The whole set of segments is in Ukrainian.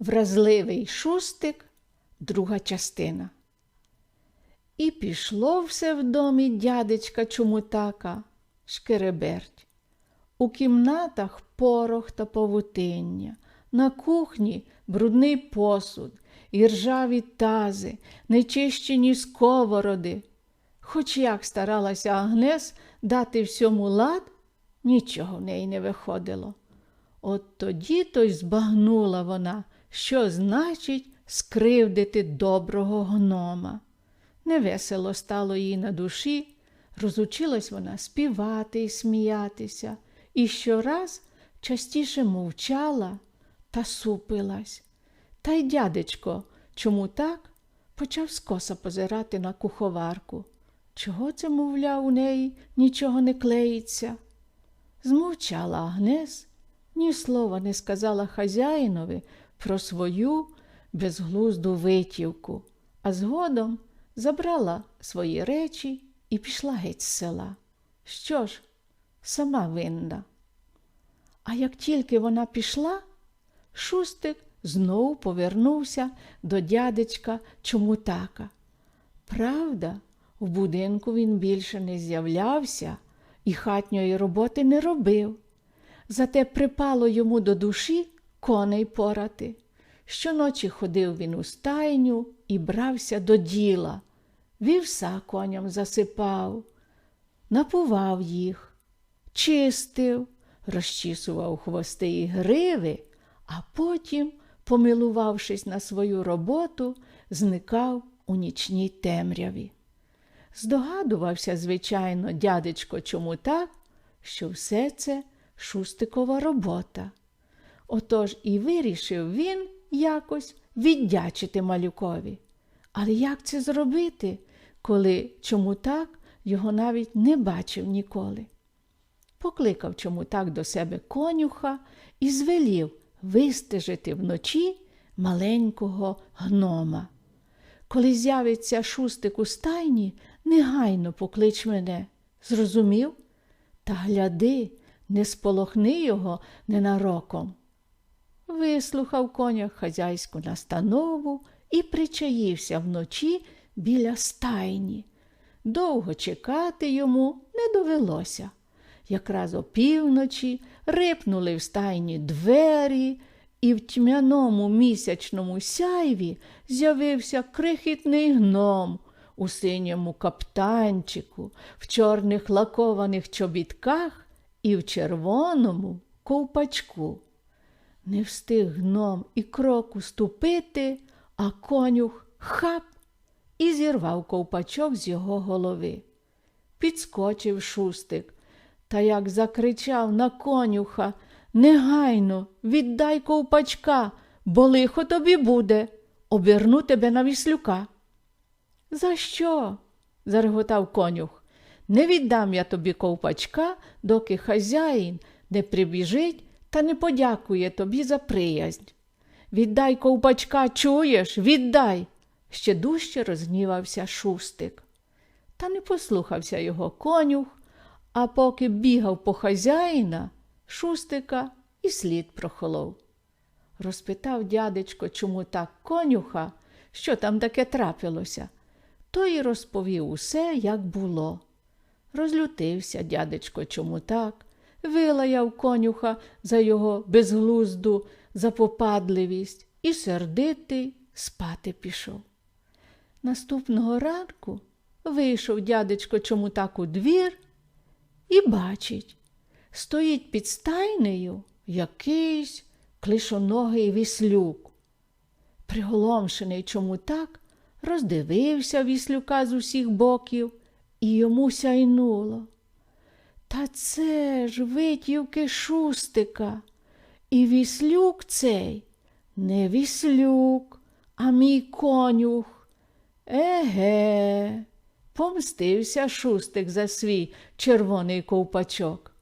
Вразливий шустик, друга частина. І пішло все в домі дядечка Чумутака, шкереберть. У кімнатах порох та павутиння, на кухні брудний посуд, і ржаві тази, нечищені сковороди. Хоч як старалася Агнес дати всьому лад, нічого в неї не виходило. От тоді то й збагнула вона, що значить скривдити доброго гнома. Невесело стало їй на душі, розучилась вона співати і сміятися, і щораз частіше мовчала та супилась. Та й дядечко, чому так, почав скоса позирати на куховарку. Чого це, мовляв, у неї нічого не клеїться? Змовчала Агнес, ні слова не сказала хазяїнові про свою безглузду витівку, а згодом забрала свої речі і пішла геть з села. Що ж, сама винна. А як тільки вона пішла, шустик знову повернувся до дядечка Чомутака. Правда, в будинку він більше не з'являвся і хатньої роботи не робив. Зате припало йому до душі коней порати. Щоночі ходив він у стайню і брався до діла, вівса коням засипав, напував їх, чистив, розчісував хвости і гриви, а потім, помилувавшись на свою роботу, зникав у нічній темряві. Здогадувався, звичайно, дядечко чому так, що все це шустикова робота. Отож і вирішив він якось віддячити малюкові. Але як це зробити, коли чому так його навіть не бачив ніколи? Покликав чому так до себе конюха і звелів вистежити вночі маленького гнома. Коли з'явиться шустик у стайні, негайно поклич мене. Зрозумів? Та гляди, не сполохни його ненароком. Вислухав коня хазяйську настанову і причаївся вночі біля стайні. Довго чекати йому не довелося. Якраз опівночі рипнули в стайні двері, і в тьмяному місячному сяйві з'явився крихітний гном у синьому каптанчику, в чорних лакованих чобітках і в червоному ковпачку. Не встиг гном і кроку ступити, а конюх хап і зірвав ковпачок з його голови. Підскочив шустик та як закричав на конюха Негайно, віддай ковпачка, бо лихо тобі буде, оберну тебе на віслюка. За що? зареготав конюх. Не віддам я тобі ковпачка, доки хазяїн не прибіжить та не подякує тобі за приязнь. Віддай ковпачка, чуєш, віддай. Ще дужче розгнівався шустик. Та не послухався його конюх, а поки бігав по хазяїна, шустика і слід прохолов. Розпитав дядечко, чому так конюха, що там таке трапилося, той і розповів усе, як було. Розлютився дядечко чому так, вилаяв конюха за його безглузду запопадливість і сердитий спати пішов. Наступного ранку вийшов дядечко чому так у двір і бачить, стоїть під стайнею якийсь клишоногий віслюк. Приголомшений чому так, роздивився віслюка з усіх боків і йому сяйнуло. Та це ж витівки шустика, і віслюк цей не віслюк, а мій конюх. Еге, помстився шустик за свій червоний ковпачок.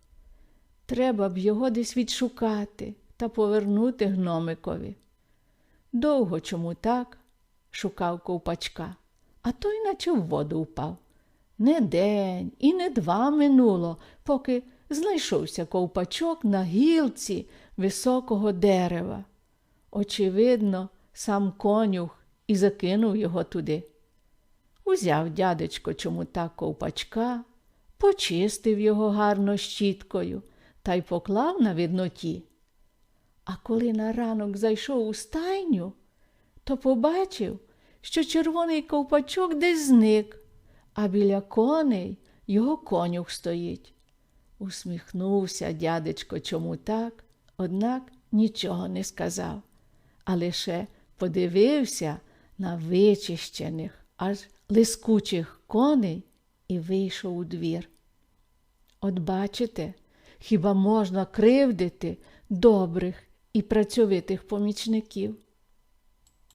Треба б його десь відшукати та повернути гномикові. Довго чому так шукав ковпачка, а той наче в воду впав. Не день і не два минуло, поки знайшовся ковпачок на гілці високого дерева. Очевидно, сам конюх і закинув його туди. Узяв дядечко чому так ковпачка, почистив його гарно щіткою та й поклав на видноті. А коли на ранок зайшов у стайню, то побачив, що червоний ковпачок десь зник, а біля коней його конюх стоїть. Усміхнувся дядечко чому так, однак нічого не сказав, а лише подивився на вичищених, аж лискучих коней і вийшов у двір. От бачите, хіба можна кривдити добрих і працьовитих помічників?